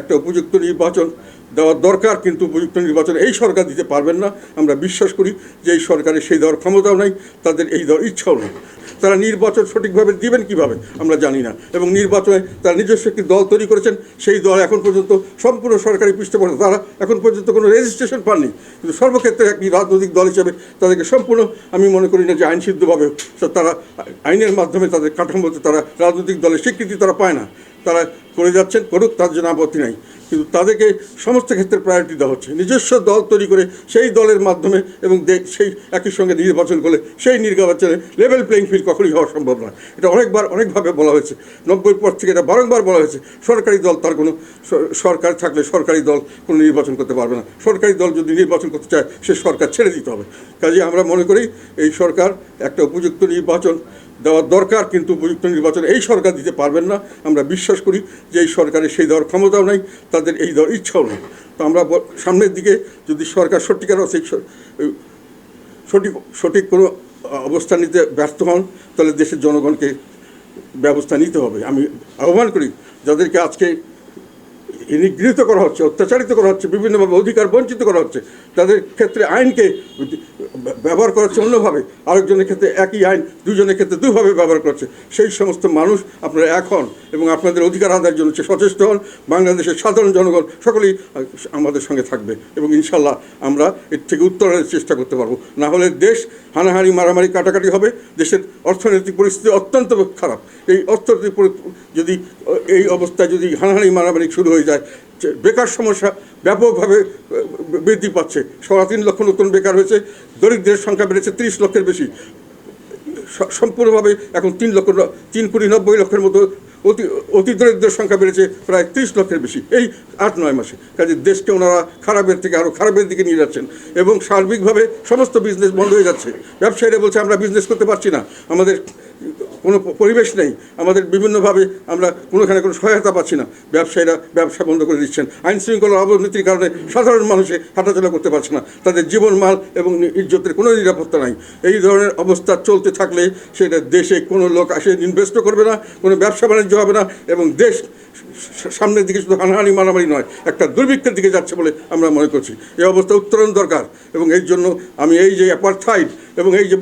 একটা উপযুক্ত নির্বাচন দেওয়ার দরকার, কিন্তু উপযুক্ত নির্বাচন এই সরকার দিতে পারবেন না। আমরা বিশ্বাস করি যে এই সরকারের সেই দেওয়ার ক্ষমতাও নাই, তাদের এই দেওয়ার ইচ্ছাও নেই। তারা নির্বাচন সঠিকভাবে দিবেন কীভাবে, আমরা জানি না। এবং নির্বাচনে তারা নিজস্ব একটি দল তৈরি করেছেন, সেই দল এখন পর্যন্ত সম্পূর্ণ সরকারি পৃষ্ঠপোষক। তারা এখন পর্যন্ত কোনো রেজিস্ট্রেশন পাননি। কিন্তু সর্বক্ষেত্রে একটি রাজনৈতিক দল হিসেবে তাদেরকে সম্পূর্ণ, আমি মনে করি না যে আইনসিদ্ধভাবে তারা আইনের মাধ্যমে তাদের কাঠামোতে তারা রাজনৈতিক দলের স্বীকৃতি তারা পায় না। তারা করে যাচ্ছেন করুক তার জন্য আপত্তি নাই। কিন্তু তাদেরকে সমস্ত ক্ষেত্রে প্রায়োরিটি দেওয়া হচ্ছে। নিজস্ব দল তৈরি করে সেই দলের মাধ্যমে এবং সেই একই সঙ্গে নির্বাচন করলে সেই নির্বাচনে লেভেল প্লেইং ফিল্ড কখনই হওয়া সম্ভব নয়। এটা অনেকবার, অনেকভাবে বলা হয়েছে। নব্বই পর থেকে এটা বারংবার বলা হয়েছে। সরকারি দল তার কোনো সরকার থাকলে সরকারি দল কোনো নির্বাচন করতে পারবে না। সরকারি দল যদি নির্বাচন করতে চায়, সে সরকার ছেড়ে দিতে হবে। কাজে আমরা মনে করি এই সরকার একটা উপযুক্ত নির্বাচন দেওয়ার দরকার, কিন্তু উপযুক্ত নির্বাচন এই সরকার দিতে পারবেন না। আমরা বিশ্বাস করি যে এই সরকারের সেই দেওয়ার ক্ষমতাও নাই। তাদের এই দেওয়ার ইচ্ছাও নেই তো আমরা সামনের দিকে যদি সরকার সত্যিকার অর্থে এই স- এই সঠিক সঠিক কোনো অবস্থা নিতে ব্যর্থ হন, তাহলে দেশের জনগণকে ব্যবস্থা নিতে হবে। আমি আহ্বান করি, যাদেরকে আজকে নিগৃহীত করা হচ্ছে, অত্যাচারিত করা হচ্ছে, বিভিন্নভাবে অধিকার বঞ্চিত করা হচ্ছে। তাদের ক্ষেত্রে আইনকে ব্যবহার করা হচ্ছে অন্যভাবে। আরেকজনের ক্ষেত্রে একই আইন, দুজনের ক্ষেত্রে দুভাবে ব্যবহার করছে সেই সমস্ত মানুষ আপনারা এখন এবং আপনাদের অধিকার আদায়ের জন্য সচেষ্ট হন। বাংলাদেশের সাধারণ জনগণ সকলেই আমাদের সঙ্গে থাকবে এবং ইনশাল্লাহ আমরা এর থেকে উত্তরণের চেষ্টা করতে পারব। না হলে দেশ হানাহানি, মারামারি, কাটাকাটি হবে। দেশের অর্থনৈতিক পরিস্থিতি অত্যন্ত খারাপ। এই অর্থনৈতিক যদি, এই অবস্থায় যদি হানাহানি, মারামারি শুরু হয়ে যায় যে বেকার সমস্যা ব্যাপকভাবে বৃদ্ধি পাচ্ছে। সাড়ে তিন লক্ষ নতুন বেকার হয়েছে, দরিদ্রের সংখ্যা বেড়েছে তিরিশ লক্ষের বেশি। সম্পূর্ণভাবে এখন তিন লক্ষ তিন কোটি নব্বই লক্ষের মতো অতি অতি দরিদ্রের সংখ্যা বেড়েছে, প্রায় ত্রিশ লক্ষের বেশি। এই আট, নয় মাসে। কাজে দেশকে ওনারা খারাপের থেকে আরও খারাপের দিকে নিয়ে যাচ্ছেন এবং সার্বিকভাবে সমস্ত বিজনেস বন্ধ হয়ে যাচ্ছে। ব্যবসায়ীরা বলছে, আমরা বিজনেস করতে পারছি না। আমাদের কোনো পরিবেশ নেই। আমাদের বিভিন্নভাবে আমরা কোনোখানে কোনো সহায়তা পাচ্ছি না। ব্যবসায়ীরা ব্যবসা বন্ধ করে দিচ্ছেন। আইন শৃঙ্খলার অবনতির কারণে সাধারণ মানুষে হাঁটাচলা করতে পারছে না। তাদের জীবন মাল এবং ইজ্জতের কোনো নিরাপত্তা নাই। এই ধরনের অবস্থা চলতে থাকলে সেটা দেশে কোনো লোক আসে ইনভেস্টও করবে না, কোনো ব্যবসা বাণিজ্য হবে না এবং দেশ সামনের দিকে শুধু হানাহানি মারামারি নয়, একটা দুর্ভিক্ষের দিকে যাচ্ছে বলে আমরা মনে করছি। এই অবস্থা উত্তরণ দরকার এবং এই জন্য আমি এই যে অ্যাপারথাইড এবং এই যে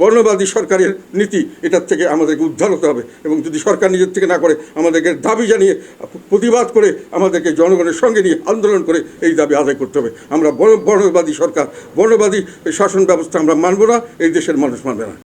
বর্ণবাদী সরকারের নীতি, এটার থেকে আমাদেরকে উদ্ধার হতে হবে। এবং যদি সরকার নিজের থেকে না করে, আমাদেরকে দাবি জানিয়ে, প্রতিবাদ করে, আমাদেরকে জনগণের সঙ্গে নিয়ে আন্দোলন করে, এই দাবি আদায় করতে হবে। আমরা বর্ণ- বর্ণবাদী সরকার, বর্ণবাদী শাসন ব্যবস্থা আমরা মানব না, এই দেশের মানুষ মানবে না।